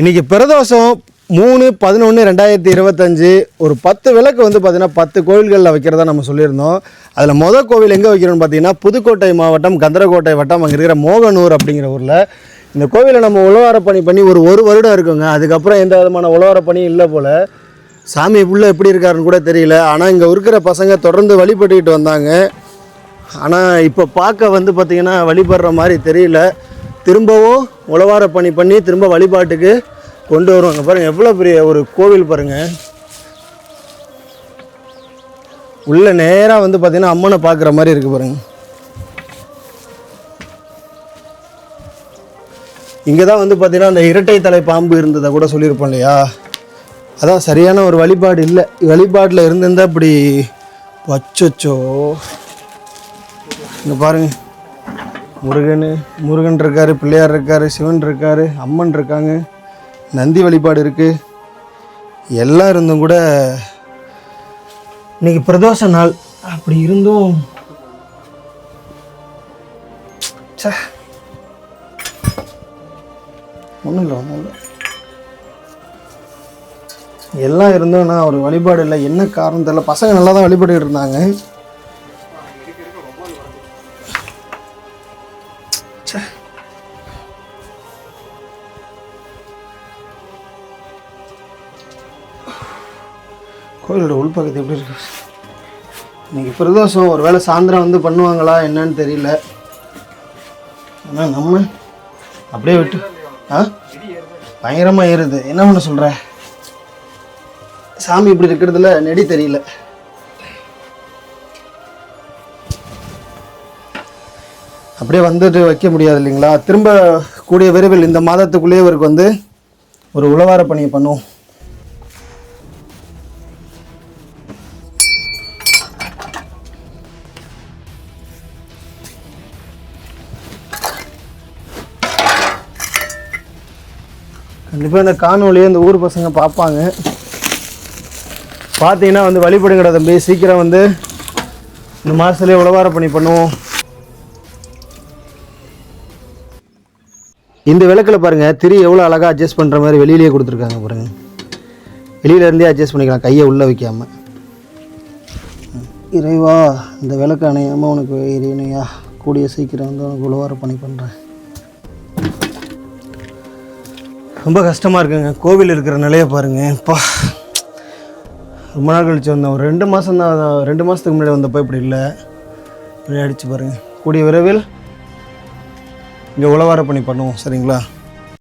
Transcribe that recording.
இன்றைக்கி பிரதோஷம் மூணு பதினொன்று ரெண்டாயிரத்தி இருபத்தஞ்சு ஒரு பத்து விளக்கு வந்து பார்த்திங்கன்னா பத்து கோவில்களில் வைக்கிறதா நம்ம சொல்லியிருந்தோம். அதில் மொதல் கோவில் எங்கே வைக்கிறோம்னு பார்த்தீங்கன்னா புதுக்கோட்டை மாவட்டம் கந்தரக்கோட்டை வட்டம் அங்கே இருக்கிற மோகனூர் அப்படிங்கிற ஊரில். இந்த கோவிலை நம்ம உழவார பணி பண்ணி ஒரு ஒரு வருடம் இருக்குங்க. அதுக்கப்புறம் எந்த விதமான உழவார பணியும் இல்லை போல். சாமி உள்ளே எப்படி இருக்காருன்னு கூட தெரியல. ஆனால் இங்கே இருக்கிற பசங்க தொடர்ந்து வழிபட்டுக்கிட்டு வந்தாங்க. ஆனால் இப்போ பார்க்க வந்து பார்த்திங்கன்னா வழிபடுற மாதிரி தெரியல. திரும்பவும் உழவார பணி பண்ணி திரும்ப வழிபாட்டுக்கு கொண்டு வருவாங்க பாருங்கள் எவ்வளோ பெரிய ஒரு கோவில் பாருங்கள் உள்ளே நேராக வந்து பார்த்திங்கன்னா அம்மனை பார்க்குற மாதிரி இருக்குது பாருங்கள் இங்கே தான் வந்து பார்த்திங்கன்னா அந்த இரட்டை தலை பாம்பு இருந்ததை கூட சொல்லியிருப்போம் இல்லையா? அதான் சரியான ஒரு வழிபாடு இல்லை. வழிபாட்டில் இருந்திருந்தா இப்படி வச்சோ இங்கே பாருங்கள் முருகன் முருகன் இருக்காரு பிள்ளையார் இருக்காரு சிவன் இருக்காரு அம்மன் இருக்காங்க. நந்தி வழிபாடு இருக்குது எல்லாம் இருந்தும் கூட இன்னைக்கு பிரதோஷ நாள். அப்படி இருந்தும் ச்சே. ஒன்றும் இல்லை ஒன்றும் இல்லை. எல்லாம் இருந்தும் நான் ஒரு வழிபாடு இல்லை. என்ன காரணம் தெரியல. பசங்க நல்லா தான் வழிபட்டுக்கிட்டு இருந்தாங்க. ச்சே. கோயிலோட உள்பக்கத்து எப்படி இருக்கு? இன்னைக்கு பிரதோஷம் ஒரு வேளை சாயந்தரம் வந்து பண்ணுவாங்களா என்னன்னு தெரியல. ஆனால் நம்ம அப்படியே விட்டு ஆ? பயங்கரமாக ஏறுது. என்ன பண்ண சொல்கிற சாமி இப்படி இருக்கிறதுல நெடி தெரியல. அப்படியே வந்துட்டு வைக்க முடியாது இல்லைங்களா? திரும்ப கூடிய விரைவில் இந்த மாதத்துக்குள்ளேயே இவருக்கு வந்து ஒரு உழவார பணியை பண்ணுவோம். கண்டிப்பாக இந்த காணொலியை இந்த ஊர் பசங்க பார்ப்பாங்க. பார்த்தீங்கன்னா வந்து வழிபடுங்கடா தம்பி. சீக்கிரம் வந்து இந்த மாதத்துலேயே உழவார பணி பண்ணுவோம். இந்த விளக்கில் பாருங்கள் திரி எவ்வளோ அழகாக அட்ஜஸ்ட் பண்ணுற மாதிரி வெளியிலேயே கொடுத்துருக்காங்க பாருங்கள் வெளியிலேருந்தே அட்ஜஸ்ட் பண்ணிக்கலாம் கையை உள்ளே வைக்காமல் இறைவா இந்த விளக்கு அணையாமல் உனக்கு இறைவனையா கூடிய சீக்கிரம் வந்து உனக்கு உழவார பணி பண்ணுறேன் ரொம்ப கஷ்டமாக இருக்குங்க கோவில் இருக்கிற நிலையை பாருங்கள் இப்போ ரொம்ப நாள் கழிச்சு வந்தோம். ஒரு ரெண்டு மாதம் தான் ரெண்டு மாதத்துக்கு முன்னாடி வந்தப்போ இப்படி இல்லை. இப்படி பாருங்கள் கூடிய விரைவில் இங்கே உழவார பண்ணுவோம் சரிங்களா?